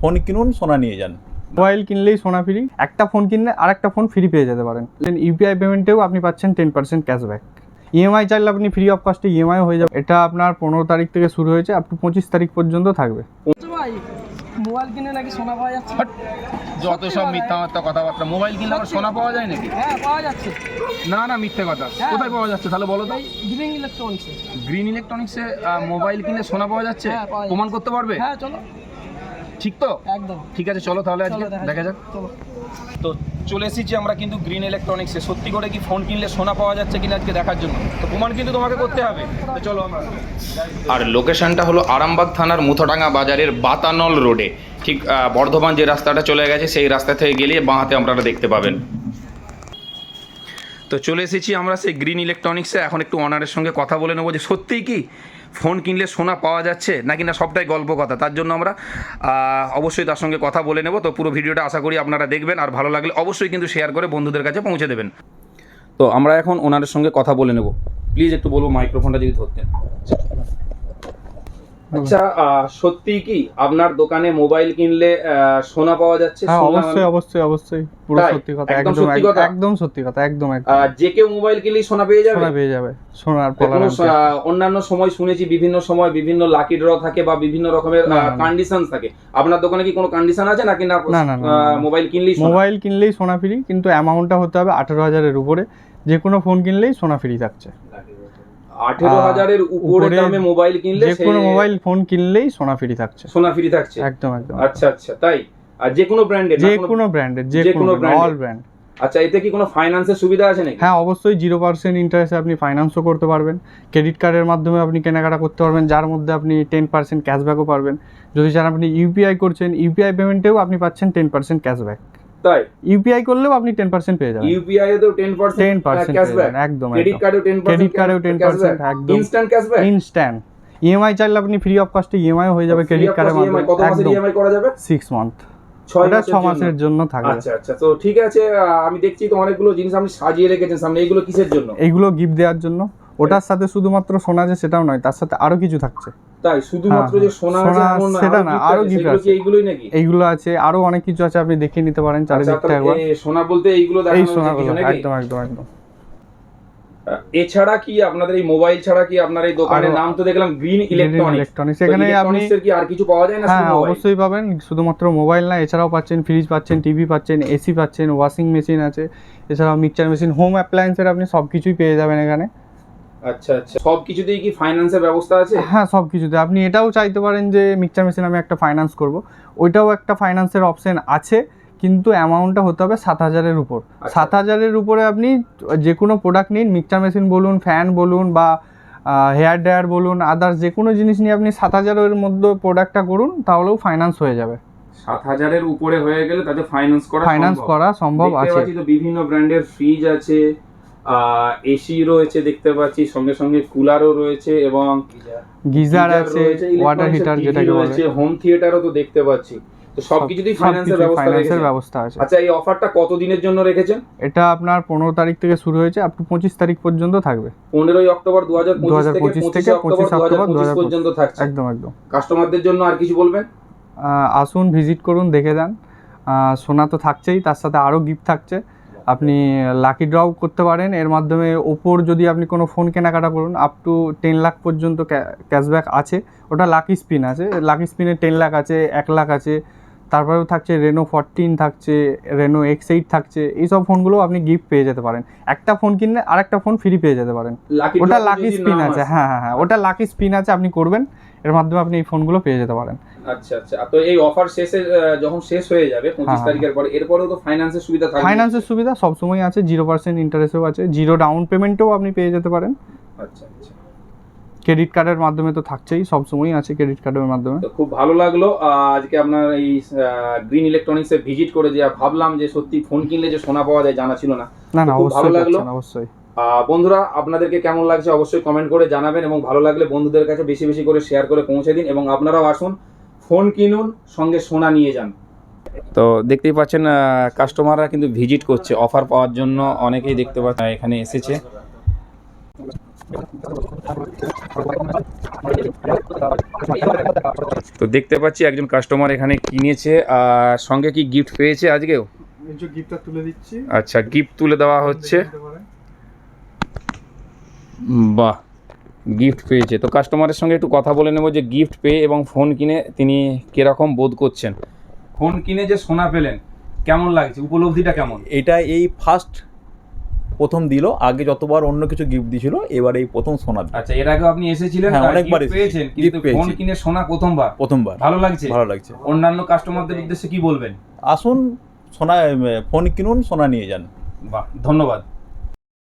Phone কিনুন সোনা নিয়ে যান। মোবাইল কিনলেই সোনা ফ্রি একটা ফোন কিনলে আর একটা ফোন ফ্রি পেয়ে যেতে পারেন। ইউপিআই পেমেন্টেও আপনি পাচ্ছেন টেন পার্সেন্ট ক্যাশব্যাক ইএমআই চাইলে আপনি ফ্রি অফ কস্টে ইএমআই হয়ে যাবে। এটা আপনার পনেরো তারিখ থেকে শুরু হয়েছে আপ টু পঁচিশ তারিখ পর্যন্ত থাকবে। ভাই মোবাইল কিনে নাকি সোনা পাওয়া যাচ্ছে? যত সব মিথ্যা মাত্রা কথাবার্তা মোবাইল কিনলে আবার সোনা পাওয়া যায় নাকি? হ্যাঁ পাওয়া যাচ্ছে। না না মিথ্যে কথা। হ্যাঁ। কোথায় পাওয়া যাচ্ছে তাহলে বলো তো? গ্রিন ইলেকট্রনিক্সে গ্রিন ইলেকট্রনিক্সে মোবাইল কিনলে সোনা পাওয়া যাচ্ছে? হ্যাঁ, পাওয়া যাচ্ছে। প্রমাণ করতে পারবে? হ্যাঁ চলো। ঠিক তো? একদম। ঠিক আছে চলো তাহলে আজকে দেখা যাক। তো চলে এসেছি আমরা কিন্তু গ্রিন ইলেকট্রনিক্সে সত্যি করে কি ফোন কিনলে সোনা পাওয়া যাচ্ছে কিনা আজকে দেখার জন্য? তো প্রমাণ কিন্তু তোমাকে করতে হবে। তো চলো আমরা। আর লোকেশনটা হলো আরামবাগ থানার মুথডাঙ্গা বাজারের বাতানল রোডে। ঠিক বর্ধমান যে রাস্তাটা চলে গেছে সেই রাস্তা থেকে গেলে বাঁহাতে আপনারা দেখতে পাবেন। তো চলে এসেছি আমরা সেই গ্রিন ইলেকট্রনিক্সে এখন একটু অনারের সঙ্গে কথা বলে নেব যে, সত্যিই কি ফোন কিনলে সোনা পাওয়া যাচ্ছে নাকি না সবটাই গল্প কথা? তার জন্য আমরা অবশ্যই তার সঙ্গে কথা বলে নেব। তো পুরো ভিডিওটা আশা করি আপনারা দেখবেন। আর ভালো লাগলে অবশ্যই কিন্তু শেয়ার করে বন্ধুদের কাছে পৌঁছে দেবেন। তো আমরা এখন ওনারের সঙ্গে কথা বলে নেব। প্লিজ একটু বলব মাইক্রোফোনটা যদি ধরতেন। আচ্ছা সত্যি কি আপনার দোকানে মোবাইল কিনলে সোনা পাওয়া যাচ্ছে? হ্যাঁ অবশ্যই অবশ্যই অবশ্যই। পুরো সত্যি কথা একদম সত্যি কথা? একদম সত্যি কথা একদম একদম। যে কেউ মোবাইল কিনলেই সোনা পেয়ে যাবে? সোনা পেয়ে যাবে সোনার অন্যান্য সময় শুনেছি বিভিন্ন সময় বিভিন্ন লাকি ড্র থাকে বা বিভিন্ন রকমের। কন্ডিশন থাকে। আপনার দোকানে কি কোনো কন্ডিশন আছে নাকি না। মোবাইল কিনলেই মোবাইল কিনলেই সোনা ফ্রি কিন্তু অ্যামাউন্টটা হতে হবে আঠেরো হাজারের উপরে। যে কোনো ফোন কিনলেই সোনা ফ্রি থাকছে। আঠেরো হাজারের উপরে দামে মোবাইল কিনলে যে কোনো মোবাইল ফোন কিনলেই সোনা ফ্রি থাকছে। সোনা ফ্রি থাকছে। একদম একদম। আচ্ছা আচ্ছা তাই? আর যে কোনো ব্র্যান্ডের যে কোনো ব্র্যান্ডের যে কোনো অল ব্র্যান্ড আচ্ছা এতে কি কোনো ফাইন্যান্সের সুবিধা আছে নাকি? হ্যাঁ অবশ্যই জিরো পার্সেন্ট ইন্টারেস্টে আপনি ফাইন্যান্সও করতে পারবেন। ক্রেডিট কার্ডের মাধ্যমে আপনি কেনাকাটা করতে পারবেন যার মধ্যে আপনি টেন পার্সেন্ট ক্যাশব্যাকও পারবেন। যদি চান আপনি ইউপিআই করছেন ইউপিআই পেমেন্টেও আপনি পাচ্ছেন টেন পার্সেন্ট ক্যাশব্যাক তাই? ইউপিআই করলেও আপনি টেন পার্সেন্ট পেয়ে যাবেন। ইউপিআই ক্যাশব্যাক একদম ক্রেডিট কার্ডেও ক্রেডিট কার্ডেও টেন পার্সেন্ট একদম। ইনস্ট্যান্ট ক্যাশব্যাক ইনস্ট্যান্ট ইএমআই চাইলে আপনি ফ্রি অফ কস্টে ইএমআই হয়ে যাবে ক্রেডিট কার্ডের মাধ্যমে। কত মাসের ইএমআই করা যাবে? সিক্স মান্থ ছয় ওটা ছ মাসের জন্য। থাকবে আচ্ছা আচ্ছা। তো ঠিক আছে আমি দেখছি তো অনেকগুলো জিনিস আপনি সাজিয়ে রেখেছেন সামনে। এইগুলো কিসের জন্য? এইগুলো গিফট দেওয়ার জন্য। ওটার সাথে শুধুমাত্র সোনা যে সেটাও নয় তার সাথে আরও কিছু থাকছে। তাই শুধুমাত্র হ্যাঁ, যে সোনা আছে এমন সেটা না, আরও আছে। এইগুলোই নাকি? এইগুলো আছে আরও অনেক কিছু আছে আপনি দেখে নিতে পারেন আচ্ছা চারিদিকটা একবার। সোনা বলতে এইগুলো দেখানো হচ্ছে সোনাগুলো কিছু একদম একদম একদম। এছাড়া কি আপনাদের এই মোবাইল ছাড়া কি আপনার এই দোকানের নাম তো দেখলাম গ্রিন ইলেকট্রনিক্স ইলেকট্রনিক্স এখানে আপনি কি আর কিছু পাওয়া যায় না হ্যাঁ অবশ্যই পাবেন শুধুমাত্র মোবাইল না এছাড়াও পাচ্ছেন ফ্রিজ পাচ্ছেন টিভি পাচ্ছেন এসি পাচ্ছেন ওয়াশিং মেশিন আছে এছাড়াও মিক্সচার মেশিন হোম অ্যাপ্লায়েন্সের আপনি সব কিছুই পেয়ে যাবেন এখানে। আচ্ছা আচ্ছা। সব কিছুতেই কি ফাইন্যান্সের ব্যবস্থা আছে? হ্যাঁ সব কিছুতে আপনি এটাও চাইতে পারেন যে মিক্সচার মেশিন আমি একটা ফাইন্যান্স করব। ওইটাও একটা ফাইন্যান্সের অপশন আছে কিন্তু অ্যামাউন্টটা হতে হবে সাত হাজারের উপর। আচ্ছা। সাত হাজারের উপরে আপনি যে কোনো প্রোডাক্ট নিন মিক্সচার মেশিন বলুন ফ্যান বলুন বা হেয়ার ড্রায়ার বলুন আদার্স যে কোনো জিনিস নিয়ে আপনি সাত হাজারের মধ্যে প্রোডাক্টটা করুন তাহলেও ফাইন্যান্স হয়ে যাবে। সাত হাজারের উপরে হয়ে গেলে তাতে ফাইন্যান্স করা ফাইন্যান্স করা সম্ভব আছে। বিভিন্ন ব্র্যান্ডের ফ্রিজ আছে। এসি রয়েছে দেখতে পাচ্ছি সঙ্গে সঙ্গে কুলারও রয়েছে এবং গিজার আছে ওয়াটার হিটার যেটাকে বলে। হোম থিয়েটারও তো দেখতে পাচ্ছি। তো সবকিছুতেই ফাইন্যান্সের ব্যবস্থা ফাইন্যান্সের ব্যবস্থা আছে। আচ্ছা এই অফারটা কত দিনের জন্য রেখেছেন? এটা আপনার পনেরো তারিখ থেকে শুরু হয়েছে আপ টু পঁচিশ তারিখ পর্যন্ত থাকবে। পনেরোই অক্টোবর দু হাজার 2025 থেকে 25 দু হাজার অক্টোবর পঁচিশ 2025 পর্যন্ত থাকছে। একদম একদম। কাস্টমারদের জন্য আর কিছু বলবেন? আসুন ভিজিট করুন দেখে যান। সোনা তো থাকছেই তার সাথে আরও গিফট থাকছে। আপনি লাকি ড্রও করতে পারেন। এর মাধ্যমে ওপোর যদি আপনি কোনো ফোন কেনাকাটা করুন আপ টু টেন লাখ পর্যন্ত ক্যাশব্যাক আছে। ওটা লাকি স্পিন আছে। লাকি স্পিনে টেন লাখ আছে এক লাখ আছে। তারপরেও থাকছে রেনো ফরটিন থাকছে রেনো এক্স এইট থাকছে। এইসব ফোনগুলো আপনি গিফট পেয়ে যেতে পারেন। একটা ফোন কিনলে আরেকটা ফোন ফ্রি পেয়ে যেতে পারেন। ওটা লাকি স্পিন আছে। হ্যাঁ হ্যাঁ হ্যাঁ ওটা লাকি স্পিন আছে আপনি করবেন। এর মাধ্যমে আপনি এই ফোনগুলো পেয়ে যেতে পারেন। আচ্ছা আচ্ছা। তো এই অফার শেষে যখন শেষ হয়ে যাবে পঁচিশ হ্যাঁ, তারিখের পরে এরপরেও তো ফাইন্যান্সের সুবিধা থাকবে? ফাইন্যান্সের সুবিধা সবসময় আছে জিরো পার্সেন্ট ইন্টারেস্টও আছে জিরো ডাউন পেমেন্টও আপনি পেয়ে যেতে পারেন। আচ্ছা আচ্ছা। ক্রেডিট কার্ডের মাধ্যমে তো থাকছেই সবসময়ই আছে ক্রেডিট কার্ডের মাধ্যমে। তো খুব ভালো লাগল আজকে আপনার এই গ্রিন ইলেকট্রনিক্সে ভিজিট করে যে ভাবলাম যে সত্যি ফোন কিনলে যে সোনা পাওয়া যায় জানা ছিল না। না না ভালো অবশ্যই লাগল। অবশ্যই। বন্ধুরা আপনাদেরকে কেমন লাগছে অবশ্যই কমেন্ট করে জানাবেন এবং ভালো লাগলে বন্ধুদের কাছে বেশি বেশি করে শেয়ার করে পৌঁছে দিন এবং আপনারাও আসুন ফোন কিনুন সঙ্গে সোনা নিয়ে যান। তো দেখতেই পাচ্ছেন কাস্টমাররা কিন্তু ভিজিট করছে অফার পাওয়ার জন্য অনেকেই দেখতে পাচ্ছেন এখানে এসেছে। তো দেখতে পাচ্ছি একজন কাস্টমার এখানে কিনেছে আর সঙ্গে কি গিফট পেয়েছে আজকেও? গিফটটা তুলে দিচ্ছি। আচ্ছা গিফট তুলে দেওয়া হচ্ছে। বাহ গিফট পেয়েছে। তো কাস্টমারের সঙ্গে একটু কথা বলে নেব যে গিফট পেয়ে এবং ফোন কিনে তিনি কীরকম বোধ করছেন। ফোন কিনে যে সোনা পেলেন কেমন লাগছে? উপলব্ধিটা কেমন? এটা এই ফার্স্ট প্রথম দিল আগে যতবার অন্য কিছু গিফট দিছিল এবার এই প্রথম সোনা আচ্ছা এর আগে আপনি এসেছিলেন হ্যাঁ, অনেকবার পেয়েছেন কিন্তু ফোন কিনে সোনা প্রথমবার। প্রথমবার। ভালো লাগছে? ভালো লাগছে। অন্যান্য কাস্টমারদের উদ্দেশ্যে কি বলবেন? আসুন সোনা ফোন কিনুন সোনা নিয়ে যান। বাহ ধন্যবাদ।